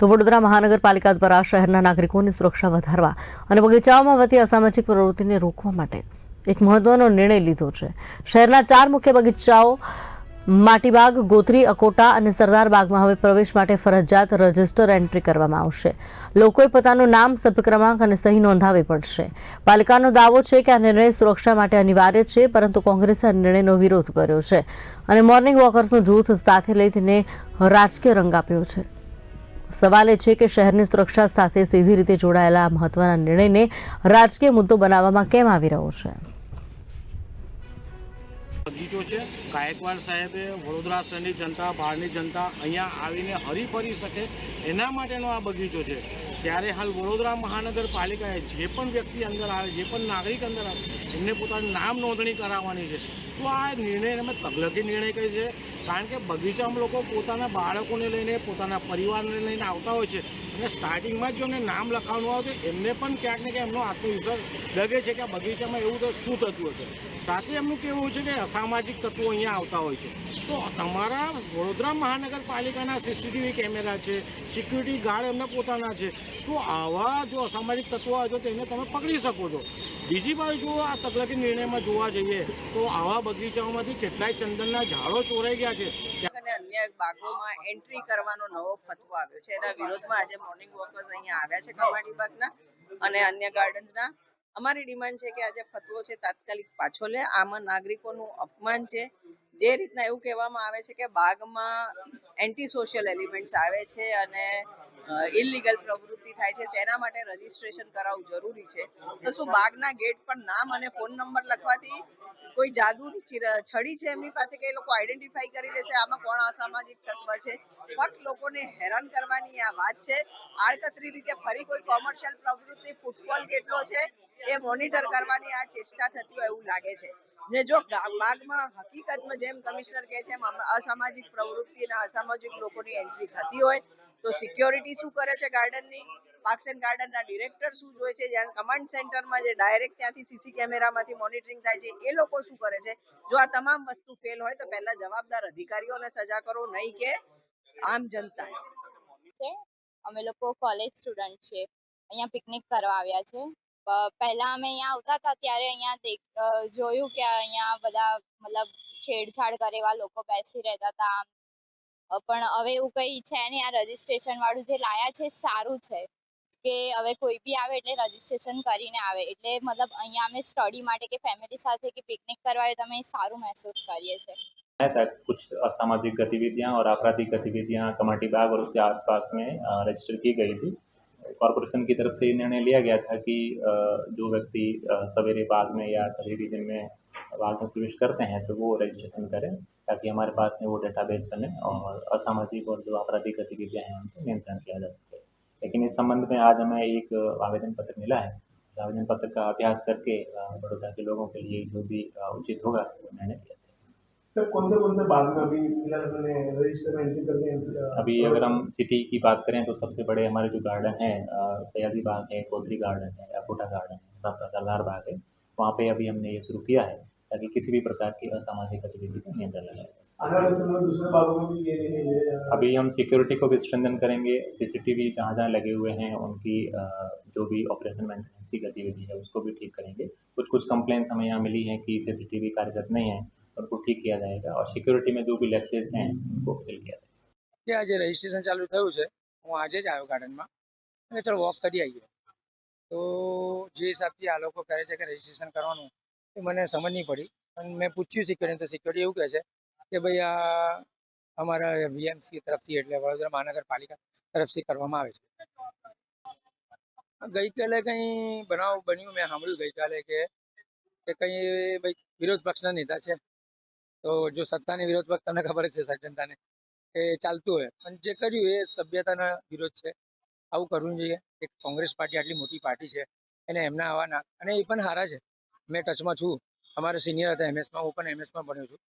તો વડોદરા મહાનગરપાલિકા દ્વારા શહેરના નાગરિકોની સુરક્ષા વધારવા અને બગીચાઓમાં વધી અસામાજિક પ્રવૃત્તિને રોકવા માટે એક મહત્વનો નિર્ણય લીધો છે. શહેરના ચાર મુખ્ય બગીચાઓ માટીબાગ, ગોત્રી, અકોટા અને સરદાર બાગમાં હવે પ્રવેશ માટે ફરજિયાત રજિસ્ટર એન્ટ્રી કરવામાં આવશે. લોકોએ પોતાનું નામ, સભ્ય ક્રમાંક અને સહી નોંધાવી પડશે. પાલિકાનો દાવો છે કે આ નિર્ણય સુરક્ષા માટે અનિવાર્ય છે, પરંતુ કોંગ્રેસે આ નિર્ણયનો વિરોધ કર્યો છે અને મોર્નિંગ વોકર્સનું જૂથ સાથે લઈ તેને રાજકીય રંગ આપ્યો છે. સવાલ એ છે કે શહેરની સુરક્ષા સાથે સીધી રીતે જોડાયેલા મહત્વના નિર્ણયને રાજકીય મુદ્દો બનાવવામાં કેમ આવી રહ્યો છે? બગીચો છે, ગાયકવાડ સાહેબે વડોદરા શહેરની જનતા, બહારની જનતા અહીંયા આવીને હરીફરી શકે એના માટેનો આ બગીચો છે. ત્યારે હાલ વડોદરા મહાનગરપાલિકાએ જે પણ વ્યક્તિ અંદર આવે, જે પણ નાગરિક અંદર આવે, એમને પોતાનું નામ નોંધણી કરાવવાની છે. તો આ નિર્ણય અમે તબલકી નિર્ણય કહે છે. કારણ કે બગીચામાં લોકો પોતાના બાળકોને લઈને પોતાના પરિવારને લઈને આવતા હોય છે. અને સ્ટાર્ટિંગમાં જો એમને નામ લખાવવાનું આવે તો એમને પણ ક્યાંક ને ક્યાંક એમનો આત્મવિશ્વાસ ડગે છે કે આ બગીચામાં એવું તો શું થતું હશે. સાથે એમનું કેવું છે કે અસામાજિક તત્વો અહીંયા આવતા હોય છે. તો તમારા વડોદરા મહાનગરપાલિકાના સીસીટીવી કેમેરા છે સિક્યુરિટી ગાર્ડ એમના પોતાના છે. તો આવા જો અસામાજિક તત્વો આવે તો તેમને તમે પકડી શકો છો. બીજી બાજુ જો આ તકલકી નિર્ણયમાં જોવા જઈએ તો આવા બગીચાઓમાંથી કેટલાય ચંદનના ઝાડો ચોરાઈ ગયા છે. અને બાગોમાં એન્ટ્રી કરવાનો નવો ફતવો આવ્યો છે. એના વિરોધમાં આજે મોર્નિંગ વોકર્સ અહીંયા આવ્યા છે કમાડી બાગના અને અન્ય ગાર્ડન્સના અમારી ડિમાન્ડ છે કે આજે ફતવો છે, તાત્કાલિક પાછો લે. આમાં નાગરિકોનું અપમાન છે. જે રીતના એવું કહેવામાં આવે છે કે બાગમાં એન્ટી સોશિયલ એલિમેન્ટ્સ આવે છે અને ઇલીગલ પ્રવૃત્તિ થાય છે, તેના માટે રજીસ્ટ્રેશન કરાવવું જરૂરી છે. તો શું બાગના ગેટ પર નામ અને ફોન નંબર લખવાથી કોઈ જાદુની છડી છે એમની પાસે કે એ લોકો આઈડેન્ટિફાઈ કરી લેશે? આમાં કોણ અસામાજિક તત્વ છે? ફક્ત લોકોને હેરાન કરવાની આ વાત છે. આડકતરી રીતે ફરી કોઈ કોમર્શિયલ પ્રવૃત્તિ ફૂટફોલ કેટલો છે, એ મોનિટર કરવાની આ ચેષ્ટા થતી હોય એવું લાગે છે. ને જો બાગમાં હકીકતમાં જેમ કમિશનર કહે છે અસામાજિક પ્રવૃત્તિ અને અસામાજિક લોકોની એન્ટ્રી થતી હોય તો સિક્યોરિટી શું કરે છે ગાર્ડનની પાર્ક્સ એન્ડ ગાર્ડનના ડિરેક્ટર શું જોઈ છે? જ્યાં કમાન્ડ સેન્ટરમાં જે ડાયરેક્ટ ત્યાંથી સીસી કેમેરામાંથી મોનિટરિંગ થાય છે, એ લોકો શું કરે છે? જો આ તમામ વસ્તુ ફેલ હોય તો પહેલા જવાબદાર અધિકારીઓને સજા કરો, નહીં કે આમ જનતા અમે લોકો કોલેજ સ્ટુડન્ટ છે અહીંયા પિકનિક કરવા આવ્યા છે. પહેલા અમે અહીંયા આવતા હતા, ત્યારે અહીંયા જોયું કે અહીંયા બધા મતલબ છેડછાડ કરે એવા લોકો બેસી રહેતા હતા, આમ પણ હવે એવું કંઈ છે નહીં આ રજીસ્ટ્રેશન વાળું જે લાયા છે એ સારું છે કે હવે કોઈ બી આવે એટલે રજીસ્ટ્રેશન કરીને આવે એટલે મતલબ અહીંયા અમે સ્ટડી માટે કે ફેમિલી સાથે કે પિકનિક કરવા આવે તો અમે સારું મહેસૂસ કરીએ છીએ है तक कुछ असामाजिक गतिविधियां और आपराधिक गतिविधियां कमाटी बाग और उसके आसपास में अ, रजिस्टर की गई थी कॉरपोरेशन की तरफ से ये निर्णय लिया गया था कि अ, जो व्यक्ति अ, सवेरे बाग में या कभी भी दिन में बाग में प्रवेश करते हैं तो वो रजिस्ट्रेशन करें ताकि हमारे पास में वो डेटाबेस बने और असामाजिक और जो आपराधिक गतिविधियाँ हैं उनको नियंत्रण किया जा सके। लेकिन इस संबंध में आज हमें एक आवेदन पत्र मिला है। आवेदन पत्र का अभ्यास करके बड़ौदा के लोगों के लिए जो भी उचित होगा वो निर्णय लिया। सर कौन से कौन से बाग में अभी रजिस्टर में एंट्री करके अभी अगर हम सिटी की बात करें तो सबसे बड़े हमारे जो गार्डन है सयाजी बाग है कोतरी गार्डन है अकोटा गार्डन है सब सरदार बाग है। वहाँ पे अभी हमने ये शुरू किया है। ताकि किसी भी प्रकार की असामाजिक गतिविधि का नियंत्रण लगाया जा सके। अभी हम सिक्योरिटी को भी स्ट्रेंथन करेंगे। सीसीटीवी जहाँ जहाँ लगे हुए हैं उनकी जो भी ऑपरेशन मेंटेनेंस की गतिविधि है उसको भी ठीक करेंगे। कुछ कुछ कंप्लेंट्स हमें यहाँ मिली हैं कि सीसीटीवी कार्यरत नहीं है उनको ठीक किया जाएगा और सिक्योरिटी में जो भी लेप्सेज हैं उनको फिल किया जाएगा। ત્યાં આજે રજિસ્ટ્રેશન ચાલુ થયું છે. હું આજે જ આવ્યો ગાર્ડનમાં ચાલો વોક કરી આવીએ. તો જે હિસાબથી આ લોકો કહે છે કે રજિસ્ટ્રેશન એ મને સમજ નહીં પડી. પણ મેં પૂછ્યું સિક્યોરિટી તો સિક્યોરિટી એવું કહે છે કે ભાઈ આ અમારા વીએમસી તરફથી એટલે વડોદરા મહાનગરપાલિકા તરફથી કરવામાં આવે છે. ગઈકાલે કંઈ બનાવ બન્યું મેં સાંભળ્યું ગઈકાલે કે કે કંઈ ભાઈ વિરોધ પક્ષના નેતા છે. તો જો સત્તાની વિરોધ પક્ષ, તમને ખબર જ છે સાહેબ જનતાને, એ ચાલતું હોય. પણ જે કર્યું એ સભ્યતાના વિરોધ છે. આવું કરવું જોઈએ. એક કોંગ્રેસ પાર્ટી આટલી મોટી પાર્ટી છે. એને એમના આવવાના અને એ પણ સારા છે. મેં ટચમાં છું. અમારા સિનિયર હતા એમએસમાં હું પણ એમએસમાં ભણ્યો છું.